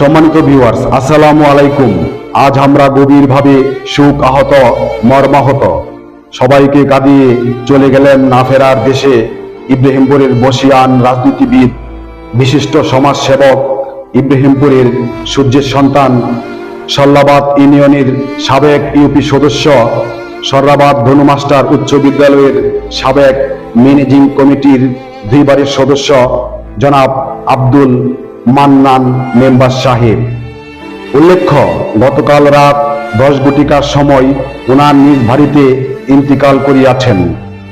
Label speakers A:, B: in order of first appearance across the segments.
A: সম্মানিত ভিউয়ার্স আসসালামু আলাইকুম। আজ আমরা গভীরভাবে সুখ আহত, মর্মাহত। সবাইকে কাঁদিয়ে চলে গেলেন না ফেরার দেশে ইব্রাহিমপুরের বসিয়ান রাজনীতিবিদ, বিশিষ্ট সমাজসেবক, ইব্রাহিমপুরের সূর্যের সন্তান, সল্লাবাদ ইউনিয়নের সাবেক ইউপি সদস্য, সর্রাবাদ ধনু মাস্টার উচ্চ বিদ্যালয়ের সাবেক ম্যানেজিং কমিটির দুইবারের সদস্য, জনাব আব্দুল মান্নান মেম্বার সাহেব। উল্লেখ্য, গতকাল রাত দশ ঘটিকার সময় ওনার নিজ বাড়িতে ইন্তিকাল করিয়াছেন।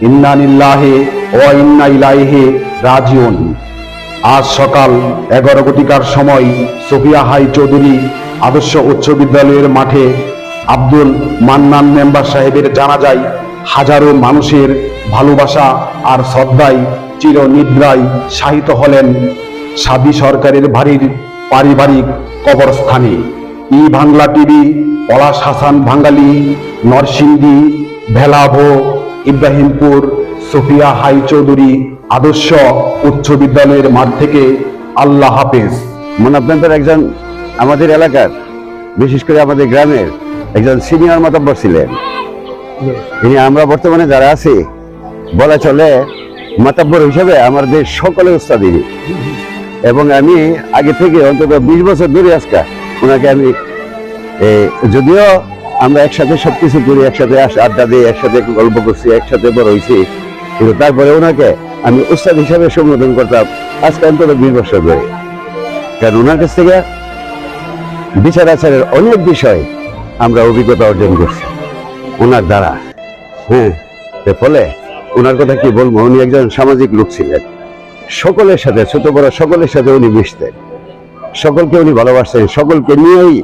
A: ইন্না নিল্লাহে ও ইন্না ইলাইহে রাজিউন। আজ সকাল এগারো ঘটিকার সময় সোফিয়া হাই চৌধুরী আদর্শ উচ্চ বিদ্যালয়ের মাঠে আব্দুল মান্নান মেম্বার সাহেবের জানাজায় হাজারো মানুষের ভালোবাসা আর শ্রদ্ধায় চিরনিদ্রায় শায়িত হলেন সাবি সরকারের বাড়ির পারিবারিক কবরস্থানে। ই বাংলা টিভি, পলাশ হাসান বাঙালি, নরসিংদী, ভেলাভো, ইব্রাহিমপুর, সুফিয়া হাই চৌধুরী আদর্শ উচ্চ বিদ্যালয়ের মাঠ থেকে আল্লাহ হাফেজ।
B: মানে আপনাদের একজন আমাদের এলাকার, বিশেষ করে আমাদের গ্রামের একজন সিনিয়র মাতব্বর ছিলেন। তিনি আমরা বর্তমানে যারা আছি, বলা চলে মাতব্বর হিসেবে আমাদের সকলে উস্তাদি। এবং আমি আগে থেকে অন্তত বিশ বছর ধরে আজকা ওনাকে আমি যদিও আমরা একসাথে সবকিছু করি, একসাথে আড্ডা দিই, একসাথে গল্প করছি, একসাথে বড় হয়েছি। কিন্তু তারপরে ওনাকে আমি উস্তাদ হিসাবে সম্বোধন করতাম আজকে অন্তত বিশ বছর ধরে। কারণ ওনার কাছ থেকে বিচার আচারের অনেক বিষয় আমরা অভিজ্ঞতা অর্জন করছি। ওনার দ্বারা। হ্যাঁ ফলে ওনার কথা কি বলব? উনি একজন সামাজিক লোক ছিলেন। সকলের সাথে, ছোট বড় সকলের সাথে উনি মিশতেন। সকলকে উনি ভালোবাসতেন, সকলকে নিয়েই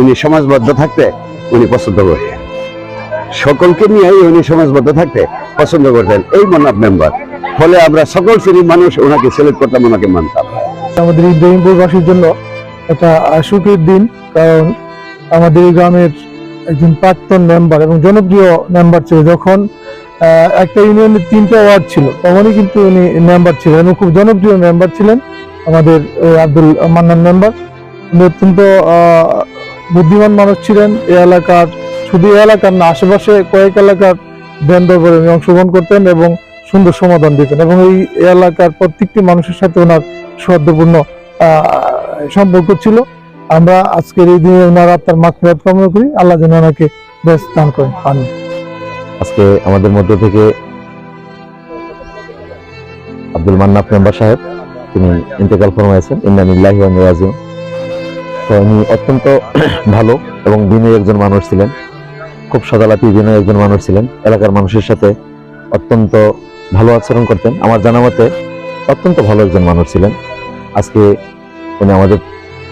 B: উনি সমাজবদ্ধ থাকতে উনি পছন্দ করতেন। সকলকে নিয়েই উনি সমাজবদ্ধ থাকতে পছন্দ করতেন। এই মনাব মেম্বার ফলে আমরা সকল শ্রেণির মানুষ ওনাকে সিলেক্ট করতাম, ওনাকে মানতাম।
C: আমাদের এই ইব্রাহিমপুরবাসীর জন্য একটা সুখের দিন, কারণ আমাদের এই গ্রামের একজন প্রাক্তন মেম্বার এবং জনপ্রিয় মেম্বার ছিল যখন একটা ইউনিয়নের তিনটা ওয়ার্ড ছিল। তখনই কিন্তু উনি মেম্বার ছিলেন। খুব জনপ্রিয় মেম্বার ছিলেন আমাদের আব্দুল মান্নান মেম্বার উনি অত্যন্ত বুদ্ধিমান মানুষ ছিলেন। এই এলাকার শুধু এই এলাকার না আশেপাশে কয়েক এলাকার ধ্যান দরবারে উনি অংশগ্রহণ করতেন এবং সুন্দর সমাধান দিতেন এবং এই এলাকার প্রত্যেকটি মানুষের সাথে ওনার সৌহার্দ্যপূর্ণ আহ, সম্পর্ক ছিল। আমরা আজকের এই দিনে ওনার আত্মার মাগফিরাত কামনা করি। আল্লাহ যেন ওনাকে বেশ দান করেন। আমিন।
D: আজকে আমাদের মধ্য থেকে আব্দুল মান্নাফ মেম্বার সাহেব, তিনি ইন্তেকাল ফরমাইছেন ইন্নানিল্লাহি ওয়া ইন্না তো উনি অত্যন্ত ভালো এবং বিনয়ী একজন মানুষ ছিলেন। খুব সদালাপি বিনয়ী একজন মানুষ ছিলেন। এলাকার মানুষের সাথে অত্যন্ত ভালো আচরণ করতেন। আমার জানা মতে অত্যন্ত ভালো একজন মানুষ ছিলেন। আজকে উনি আমাদের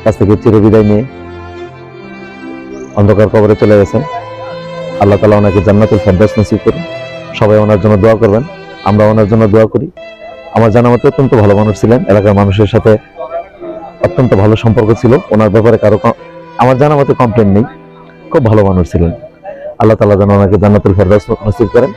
D: কাছ থেকে চিরবিদায় নিয়ে অন্ধকার কবরে চলে গেছেন। আল্লাহ তালা ওনাকে জান্নাতুল ফেরদাস নসিব করুন। সবাই ওনার জন্য দোয়া করবেন। আমরা ওনার জন্য দোয়া করি। আমার জানা মতে অত্যন্ত ভালো মানুষ ছিলেন। এলাকার মানুষের সাথে অত্যন্ত ভালো সম্পর্ক ছিল। ওনার ব্যাপারে কারও আমার জানা মতে কমপ্লেন নেই। খুব ভালো মানুষ ছিলেন। আল্লাহ তালা যেন ওনাকে জান্নাতুল ফেরদাস নসিব করেন।